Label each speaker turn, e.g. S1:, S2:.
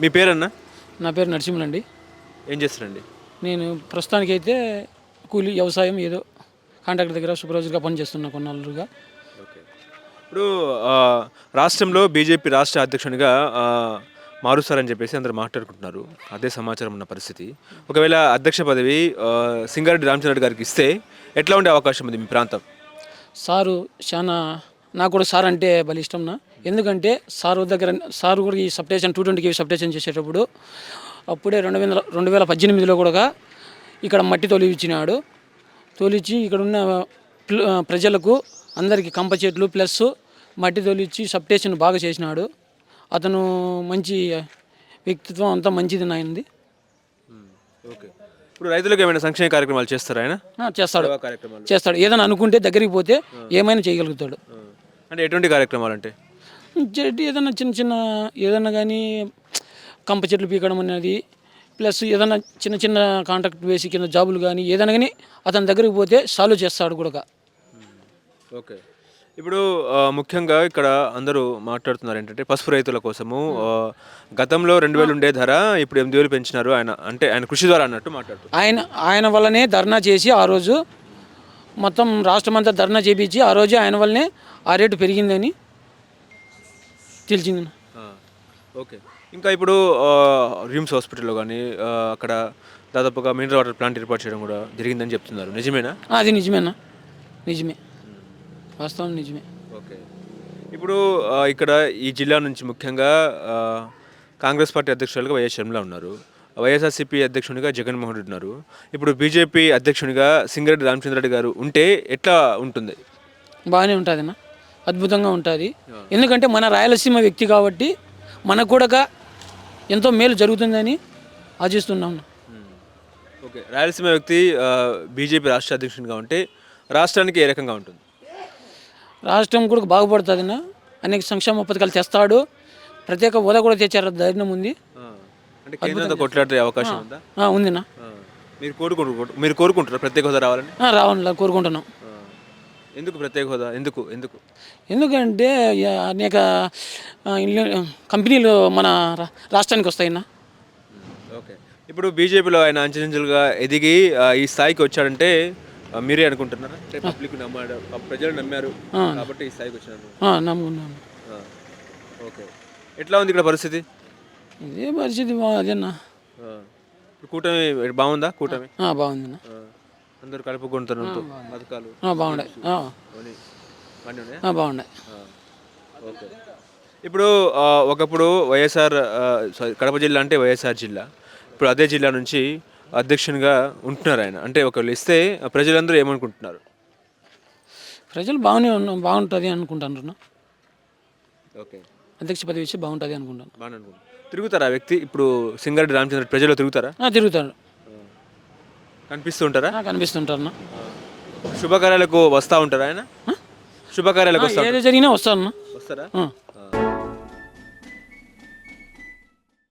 S1: మీ పేరన్నా?
S2: నా పేరు నరసింహులండి
S1: ఏం చేస్తారండి?
S2: నేను ప్రస్తుతానికైతే కూలి వ్యవసాయం ఏదో కాంట్రాక్టర్ దగ్గర సూపర్వైజర్గా పనిచేస్తున్నా కొన్నాళ్ళుగా.
S1: ఓకే. ఇప్పుడు ఆ, రాష్ట్రంలో బీజేపీ రాష్ట్ర అధ్యక్షునిగా ఆ, మారుస్తారని చెప్పేసి అందరు మాట్లాడుకుంటున్నారు. అదే సమాచారం ఉన్న పరిస్థితి. ఒకవేళ అధ్యక్ష పదవి ఆ, సింగారెడ్డి రామచంద్ర గారికి ఇస్తే ఎట్లా ఉండే అవకాశం ఉంది మీ ప్రాంతం?
S2: సారు చాలా నాకు కూడా సార్ అంటే భలే ఇష్టం నా. ఎందుకంటే సారు దగ్గర సారు కూడా ఈ substation two twenty KV substation చేసేటప్పుడు అప్పుడే రెండు వేల రెండు వేల పద్దెనిమిదిలో కూడా ఇక్కడ మట్టి తొలిచ్చినాడు తొలిచి ఇక్కడ ఉన్న ప్రజలకు అందరికీ కంప చెట్లు ప్లస్ మట్టి తొలిచి సబ్స్టేషన్ బాగా చేసినాడు. అతను మంచి వ్యక్తిత్వం అంతా మంచిది నాయనది
S1: ఓకే. ఇప్పుడు రైతులకు ఏమైనా సంక్షేమ కార్యక్రమాలు చేస్తారా ఆయన?
S2: చేస్తాడు. చేస్తాడు. ఏదైనా అనుకుంటే దగ్గరికి పోతే ఏమైనా చేయగలుగుతాడు.
S1: అంటే ఎటువంటి కార్యక్రమాలు అంటే?
S2: చెట్టు ఏదైనా చిన్న చిన్న ఏదైనా కానీ కంప చెట్లు పీకడం అనేది ప్లస్ ఏదైనా చిన్న చిన్న కాంట్రాక్ట్ వేసి కింద జాబులు కానీ ఏదైనా కానీ అతని దగ్గరికి పోతే సాల్వ్ చేస్తాడు కూడా.
S1: ఓకే. ఇప్పుడు ముఖ్యంగా ఇక్కడ అందరూ మాట్లాడుతున్నారు ఏంటంటే పసుపు రైతుల కోసము. గతంలో రెండు వేలు ఉండే ధర ఇప్పుడు ఎనిమిది వేలు పెంచినారు. ఆయన అంటే ఆయన కృషి ద్వారా అన్నట్టు మాట్లాడుతున్నారు.
S2: ఆయన ఆయన వల్లనే ధర్నా చేసి ఆ రోజు మొత్తం రాష్ట్రం అంతా ధర్నా చేపించి ఆ రోజే ఆయన వల్లనే ఆ రేటు పెరిగిందని తెలిసింది
S1: ఓకే. ఇంకా ఇప్పుడు రిమ్స్ హాస్పిటల్లో కానీ అక్కడ దాదాపుగా మినరల్ వాటర్ ప్లాంట్ ఏర్పాటు చేయడం కూడా జరిగిందని చెప్తున్నారు. నిజమేనా?
S2: అది నిజమేనా? నిజమే. వాస్తవం నిజమే.
S1: ఓకే. ఇప్పుడు ఇక్కడ ఈ జిల్లా నుంచి ముఖ్యంగా కాంగ్రెస్ పార్టీ అధ్యక్షులుగా వైఎస్ షర్మిల ఉన్నారు. వైఎస్ఆర్సీపీ అధ్యక్షునిగా జగన్మోహన్ రెడ్డి ఉన్నారు. ఇప్పుడు బీజేపీ అధ్యక్షునిగా సింగరెడ్డి రామచంద్రరెడ్డి గారు ఉంటే ఎట్లా ఉంటుంది?
S2: బాగానే ఉంటుంది అన్న అద్భుతంగా ఉంటుంది. ఎందుకంటే మన రాయలసీమ వ్యక్తి కాబట్టి మనకు కూడా ఎంతో మేలు జరుగుతుందని ఆశిస్తున్నాం.
S1: ఓకే. రాయలసీమ వ్యక్తి బీజేపీ రాష్ట్ర అధ్యక్షునిగా ఉంటే రాష్ట్రానికి ఏ రకంగా ఉంటుంది?
S2: రాష్ట్రం కూడా బాగుపడుతుంది అన్న అనేక సంక్షేమ పథకాలు తెస్తాడు. ప్రత్యేక హోదా కూడా తెచ్చారు. ధైర్యం ఉంది.
S1: కొట్లాడే అవకాశం ఉందా?
S2: ఉందినా.
S1: మీరు కోరుకుంటారు మీరు కోరుకుంటారా ప్రత్యేక హోదా రావాలని?
S2: ఆ, రావాలని కోరుకుంటున్నాం.
S1: ఎందుకు ప్రత్యేక హోదా? ఎందుకు? ఎందుకు?
S2: ఎందుకంటే అనేక కంపెనీలు మన రాష్ట్రానికి వస్తాయన్నా
S1: ఓకే. ఇప్పుడు బీజేపీలో ఆయన అంచెలంచెలుగా ఎదిగి ఈ స్థాయికి వచ్చాడంటే మీరే అనుకుంటున్నారా? అంటే పబ్లిక్ నమ్మాడు ప్రజలు నమ్మారు కాబట్టి ఈ స్థాయికి వచ్చినారు.
S2: నమ్ముకున్నాను
S1: ఓకే. ఎట్లా ఉంది ఇక్కడ పరిస్థితి?
S2: ఇదే పరిస్థితి బా అదేనా
S1: ఆ, ఇప్పుడు కూటమి బాగుందా కూటమి?
S2: బాగుందన్నా
S1: అందరూ కలుపుకుంటున్నారు
S2: బాగున్నాయి బాగున్నాయి
S1: ఓకే. ఇప్పుడు ఒకప్పుడు వైఎస్ఆర్ సారీ కడప జిల్లా అంటే వైఎస్ఆర్ జిల్లా. ఇప్పుడు అదే జిల్లా నుంచి అధ్యక్షునిగా ఉంటున్నారు ఆయన. అంటే ఒకళ్ళు ఇస్తే ప్రజలందరూ ఏమనుకుంటున్నారు?
S2: ప్రజలు బాగానే ఉన్నా బాగుంటుంది అనుకుంటాను
S1: ఓకే.
S2: అధ్యక్ష పదవి ఇచ్చి బాగుంటుంది అనుకుంటాను.
S1: తిరుగుతారా ఆ వ్యక్తి? ఇప్పుడు సింగారెడ్డి రామచంద్ర ప్రజలు తిరుగుతారా?
S2: ఆ, కనిపిస్తుంటారు?
S1: శుభకార్యాలకు వస్తూ ఉంటారా ఆయన? శుభకార్యాలకు వస్తా
S2: ఏదో జరిగినా వస్తాను
S1: వస్తారా.